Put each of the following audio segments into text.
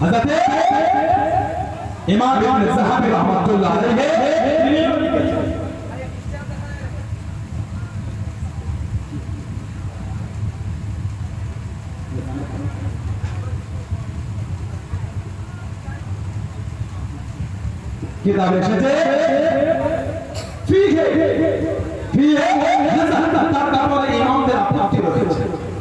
হযরতে ইমাম ইবনে সাহাবী রাহমাতুল্লাহ আলাইহি কিতাব এসেছে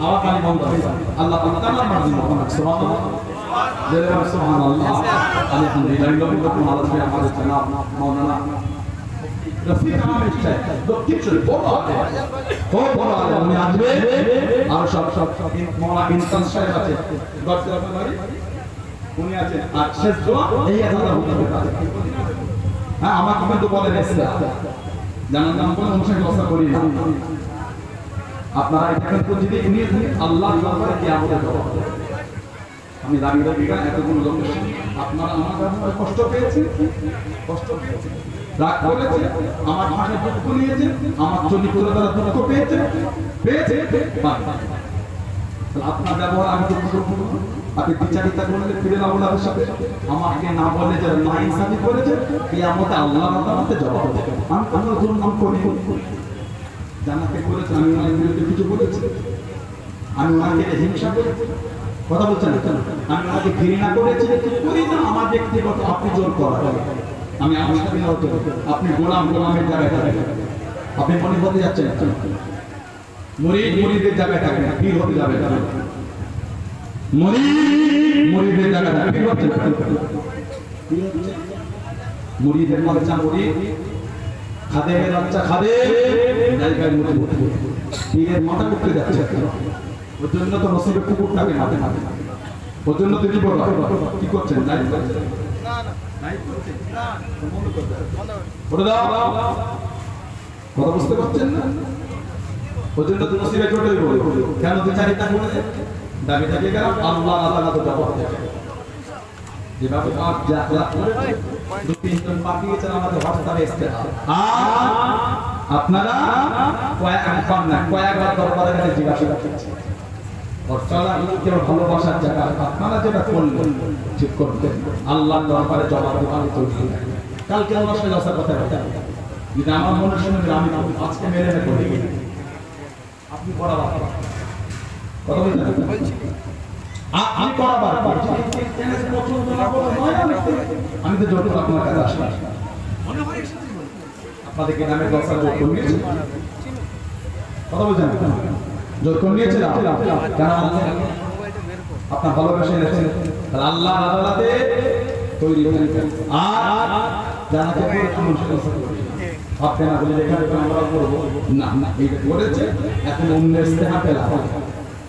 গেছে আবার বন্ধ হয়ে আল্লাহ পাক তাআলার মোহাম্মদ আর সব আছে। উনি আছেন। আল্লাহ হ্যাঁ আমাকে কিন্তু বলে এসে জানার কোনো অনুষ্ঠান করি না। আপনারা এখানে নিয়ে আল্লাহ আমি সঙ্গে আপনারা আমার কষ্ট পেয়েছে কষ্ট পেয়েছে রাগ করেছে আমার ভাষায় দুঃখ নিয়েছে আমার দুঃখ পেয়েছে পেয়েছে আপনার ব্যবহার আমি দুঃখ করব। আপনি বিচারিতা করলে ফিরে না সাথে। আমাকে না বলে যে না ইনসাফি করেছে এই আমাকে আল্লাহ জবাব দেবে। আমি ধরুন নাম করি জানাতে করেছে আমি ওনার বিরুদ্ধে কিছু বলেছি। আমি ওনাকে হিংসা করেছি। কথা বলছেন? আমি ওনাকে ঘৃণা করেছি। করি না আমার ব্যক্তিগত আপনি জোর করা। আমি আপনি গোলাম গোলামের জায়গায় থাকেন। আপনি মনে হতে যাচ্ছেন মরিদ মরিদের জায়গায় না, পীর হতে যাবে। মরিদ মরিদের জায়গায় থাকেন পীর হচ্ছে। মরিদের বাচ্চা মরিদ খাদেমের বাচ্চা খাদে জায়গায় মরিদ পীরের মাথা করতে যাচ্ছে ওর জন্য তো নসিবে কুকুর থাকে মাঠে মাঠে। ওর জন্য তিনি কি করছেন? বলে দাও। কথা বুঝতে পারছেন না? ওর তো নসিবে চটে বলে। কেন বিচারিতা করে দাবি থাকে গেল আল্লাহ তাআলা তো আপনারা কয়েক কম না ভালোবাসার জায়গা, আপনারা যেটা করলেন, ঠিক করতেন। আল্লাহ দরবারে জবাব দেওয়া তৈরি কালকে আমার সাথে আসার কথা যদি আমার মনে শুনে আমি আজকে মেরে আপনি কথা বলছেন? আ- আমি তো করে আপনার কাছে আপনাদেরকে নিয়েছি। কথা বলছেন? আপনার ভালোবাসা এনেছেন? আল্লাহ আদালতে তৈরি আর জানাতে না। বলে না না, এটা করেছে। এখন অন্য ইস্তেহা